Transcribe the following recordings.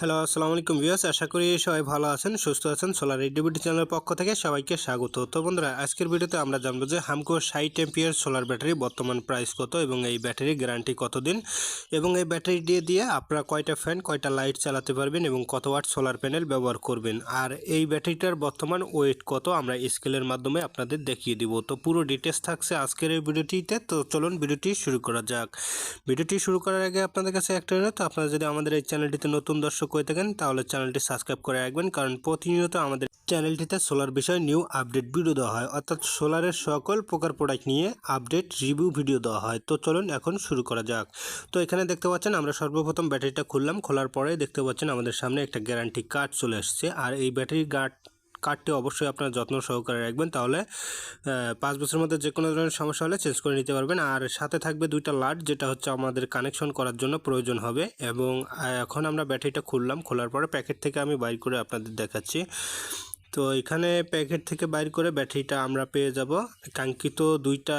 Hello আসসালামু আলাইকুম viewers আশা করি সবাই ভালো আছেন, সুস্থ আছেন। সোলার ডিবিটি চ্যানেলের পক্ষ থেকে সবাইকে স্বাগত। তো বন্ধুরা, আজকের ভিডিওতে আমরা জানব যে হামকো ষাট এম্পিয়ার সোলার ব্যাটারি বর্তমান প্রাইস কত এবং এই ব্যাটারি গ্যারান্টি কতদিন? এবং এই ব্যাটারি দিয়ে দিয়ে আপনারা কয়টা ফ্যান কয়টা লাইট চালাতে পারবেন এবং কত ওয়াট সোলার প্যানেল ব্যবহার করবেন? আর এই ব্যাটারিটার বর্তমান ওয়েট কত আমরা স্কেলের মাধ্যমে আপনাদের দেখিয়ে দিব। তো পুরো ডিটেলস থাকছে আজকের এই ভিডিওটিতে। তো চলুন ভিডিওটি শুরু করা যাক। ভিডিওটি শুরু করার আগে আপনাদের কাছে একটা অনুরোধ, আপনারা যদি আমাদের এই চ্যানেলটিতে নতুন দর্শক হয়ে থাকেন, তাহলে চ্যানেলটি সাবস্ক্রাইব করে রাখবেন। কারণ প্রতিনিয়ত আমাদের চ্যানেলটিতে সোলার বিষয়ে নিউ আপডেট ভিডিও দেওয়া হয়। অর্থাৎ সোলারের সকল প্রকার প্রোডাক্ট নিয়ে আপডেট রিভিউ ভিডিও দেওয়া হয়। তো চলুন এখন শুরু করা যাক। তো এখানে দেখতে পাচ্ছেন, আমরা সর্বপ্রথম ব্যাটারিটা খুললাম। খোলার পরে দেখতে পাচ্ছেন, আমাদের সামনে একটা গ্যারান্টি কার্ড চলে এসছে। আর এই ব্যাটারি গার্ড কার্ডটি অবশ্যই আপনার যত্ন সহকারে রাখবেন। তাহলে পাঁচ বছরের মধ্যে যে কোনো ধরনের সমস্যা হলে চেঞ্জ করে নিতে পারবেন। আর সাথে থাকবে দুইটা লাট যেটা হচ্ছে আমাদের কানেকশন করার জন্য প্রয়োজন হবে। এবং এখন আমরা ব্যাটারিটা খুললাম। খোলার পরে প্যাকেট থেকে আমি বাইর করে আপনাদের দেখাচ্ছি। তো এখানে প্যাকেট থেকে বাইর করে ব্যাটারিটা আমরা পেয়ে যাব। কাঙ্ক্ষিত দুইটা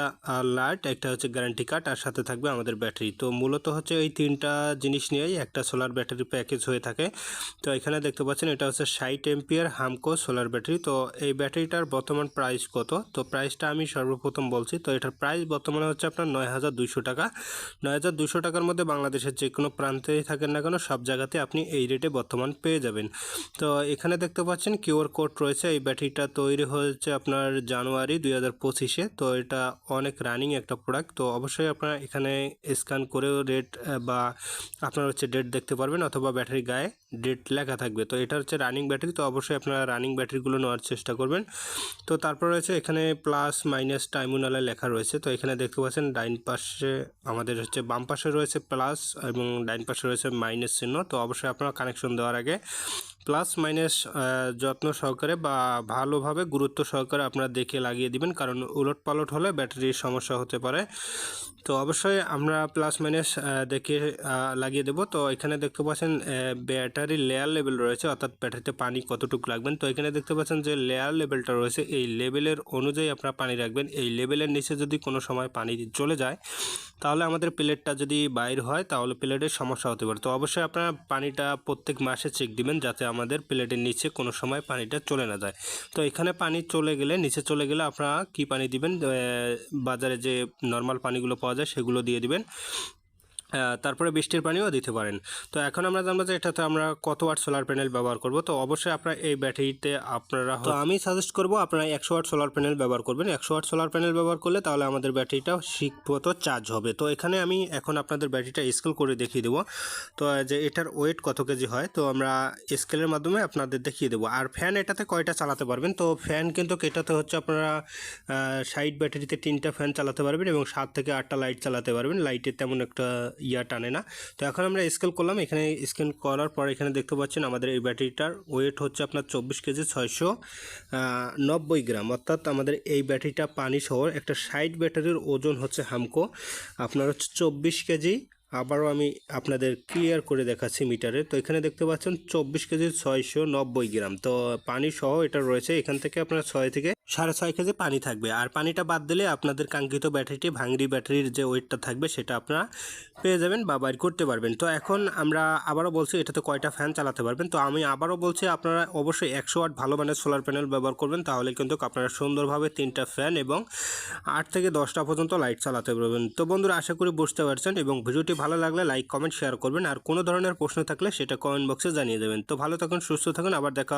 লাইট, একটা হচ্ছে গ্যারান্টি কার্ড আর সাথে থাকবে আমাদের ব্যাটারি। তো মূলত হচ্ছে এই তিনটা জিনিস নিয়েই একটা সোলার ব্যাটারি প্যাকেজ হয়ে থাকে। তো এখানে দেখতে পাচ্ছেন এটা হচ্ছে ষাট এম্পিয়ার হামকো সোলার ব্যাটারি। তো এই ব্যাটারিটার বর্তমান প্রাইস কত? তো প্রাইসটা আমি সর্বপ্রথম বলছি। তো এটার প্রাইস বর্তমানে হচ্ছে আপনার নয় হাজার দুশো টাকা। নয় হাজার দুশো টাকার মধ্যে বাংলাদেশের যে কোনো প্রান্তেই থাকেন না কেন, সব জায়গাতে আপনি এই রেটে বর্তমান পেয়ে যাবেন। তো এখানে দেখতে পাচ্ছেন কিউআর কোড রয়েছে, এই ব্যাটারিটা তৈরি হয়েছে আপনার জানুয়ারি দুই হাজার পঁচিশে। তো এটা অনেক রানিং একটা প্রোডাক্ট তো অবশ্যই আপনারা এখানে স্ক্যান করেও রেট বা আপনার হচ্ছে ডেট দেখতে পারবেন অথবা ব্যাটারি গায়ে ডেট লেখা থাকবে। তো এটা হচ্ছে রানিং ব্যাটারি তো অবশ্যই আপনারা রানিং ব্যাটারিগুলো নেওয়ার চেষ্টা করবেন। তো তারপর রয়েছে এখানে প্লাস মাইনাস টাইমুনালে লেখা রয়েছে। তো এখানে দেখতে পাচ্ছেন ডাইন পাশে আমাদের হচ্ছে বাম পাশে রয়েছে প্লাস এবং ডাইন পাশে রয়েছে মাইনাস চিহ্ন। তো অবশ্যই আপনারা কানেকশন দেওয়ার আগে প্লাস মাইনাস যত্ন সহকারে বা ভালোভাবে গুরুত্ব সহকারে আপনারা দেখে লাগিয়ে দিবেন, কারণ উলট পালট হলে ব্যাটারির সমস্যা হতে পারে। তো অবশ্যই আমরা প্লাস মাইনাস দেখে লাগিয়ে দেব। তো এখানে দেখতে পাচ্ছেন ব্যাটারি লেয়ার লেভেল রয়েছে, অর্থাৎ ব্যাটারিতে পানি কতটুকু লাগবেন। তো এখানে দেখতে পাচ্ছেন যে লেয়ার লেভেলটা রয়েছে, এই লেভেলের অনুযায়ী আপনারা পানি রাখবেন। এই লেভেলের নিচে যদি কোনো সময় পানি চলে যায়, তাহলে আমাদের প্লেটটা যদি বাইর হয়, তাহলে প্লেটের সমস্যা হতে পারে। তো অবশ্যই আপনারা পানিটা প্রত্যেক মাসে চেক দিবেন, যাতে আমাদের প্লেটের নিচে কোনো সময় পানিটা চলে না যায়। তো এখানে পানি চলে গেলে, নিচে চলে গেলে আপনারা কি পানি দিবেন? বাজারে যে নর্মাল পানিগুলো পাওয়া যায় সেগুলো দিয়ে দিবেন। তারপরে বৃষ্টির পানিও দিতে পারেন। তো এখন আমরা জানব যে এটাতে আমরা কত ওয়াট সোলার প্যানেল ব্যবহার করব। তো অবশ্যই আপনারা এই ব্যাটারিতে আপনারা তো আমি সাজেস্ট করব আপনারা একশো ওয়াট সোলার প্যানেল ব্যবহার করবেন। একশো ওয়াট সোলার প্যানেল ব্যবহার করলে তাহলে আমাদের ব্যাটারিটা ঠিকমতো চার্জ হবে। তো এখানে আমি এখন আপনাদের ব্যাটারিটা স্কেল করে দেখিয়ে দেবো। তো যে এটার ওয়েট কত কেজি হয় তো আমরা স্কেলের মাধ্যমে আপনাদের দেখিয়ে দেবো। আর ফ্যান এটাতে কয়টা চালাতে পারবেন? তো ফ্যান কিন্তু এটাতে হচ্ছে আপনারা সাইড ব্যাটারিতে তিনটা ফ্যান চালাতে পারবেন এবং সাত থেকে আটটা লাইট চালাতে পারবেন। লাইটের তেমন একটা ইয়া টানে না। তো এখন আমরা স্কেল করলাম। এখানে স্ক্যান করার পর এখানে দেখতে পাচ্ছেন আমাদের এই ব্যাটারিটার ওয়েট হচ্ছে আপনার চব্বিশ কেজি, ছয়শো নব্বই গ্রাম। অর্থাৎ আমাদের এই ব্যাটারিটা পানি সহ একটা সাইড ব্যাটারির ওজন হচ্ছে হামকো। আপনার হচ্ছে চব্বিশ কেজি। আবারও আমি আপনাদের ক্লিয়ার করে দেখাচ্ছি মিটারে। তো এখানে দেখতে পাচ্ছেন চব্বিশ কেজি, ছয়শো, নব্বই গ্রাম। তো পানি সহ এটা রয়েছে। এখান থেকে আপনার ছয় থেকে সাড়ে ছয় কেজি পানি থাকবে। আর পানিটা বাদ দিলে আপনাদের কাঙ্ক্ষিত ব্যাটারিটি, ভাঙড়ি ব্যাটারির যে ওয়েটটা থাকবে সেটা আপনারা পেয়ে যাবেন বা বাইর করতে পারবেন। তো এখন আমরা আবারও বলছি, এটাতে কয়টা ফ্যান চালাতে পারবেন? তো আমি আবারও বলছি, আপনারা অবশ্যই একশো ওয়াট ভালো মানের সোলার প্যানেল ব্যবহার করবেন, তাহলে কিন্তু আপনারা সুন্দরভাবে তিনটা ফ্যান এবং আট থেকে দশটা পর্যন্ত লাইট চালাতে পারবেন। তো বন্ধুরা, আশা করি বুঝতে পারছেন এবং ভিডিওটি ভালো লাগলে লাইক কমেন্ট শেয়ার করবেন। আর কোনো ধরনের প্রশ্ন থাকলে সেটা কমেন্ট বক্সে জানিয়ে দেবেন। তো ভালো থাকুন, সুস্থ থাকুন, আবার দেখা